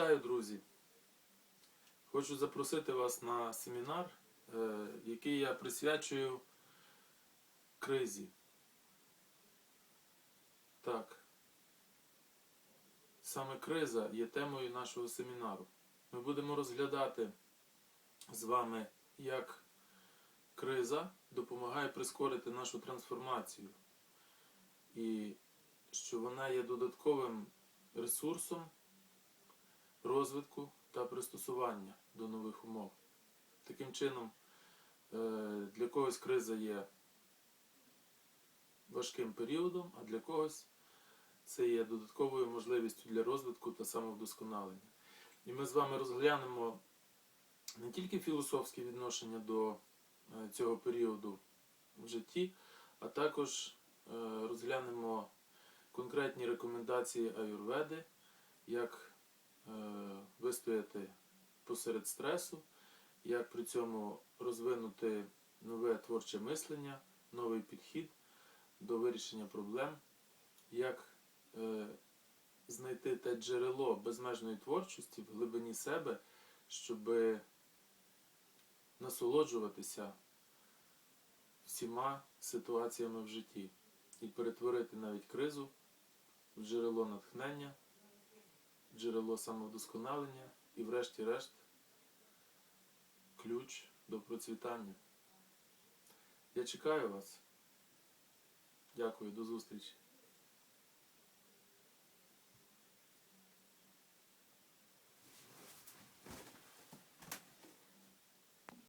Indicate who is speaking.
Speaker 1: Вітаю, друзі! Хочу запросити вас на семінар, е, який я присвячую кризі. Так. Саме криза є темою нашого семінару. Ми будемо розглядати з вами, як криза допомагає прискорити нашу трансформацію. І що вона є додатковим ресурсом розвитку та пристосування до нових умов. Таким чином, е, для когось криза є важким періодом, а для когось це є додатковою можливістю для розвитку та самовдосконалення. І ми з вами розглянемо не тільки філософське відношення до е, цього періоду в житті, а також е, розглянемо конкретні рекомендації аюрведи, як вистояти посеред стресу, як при цьому розвинути нове творче мислення, новий підхід до вирішення проблем, як е, знайти те джерело безмежної творчості в глибині себе, щоб насолоджуватися всіма ситуаціями в житті і перетворити навіть кризу в джерело натхнення, джерело самовдосконалення і, врешті-решт, ключ до процвітання. Я чекаю вас. Дякую, до зустрічі.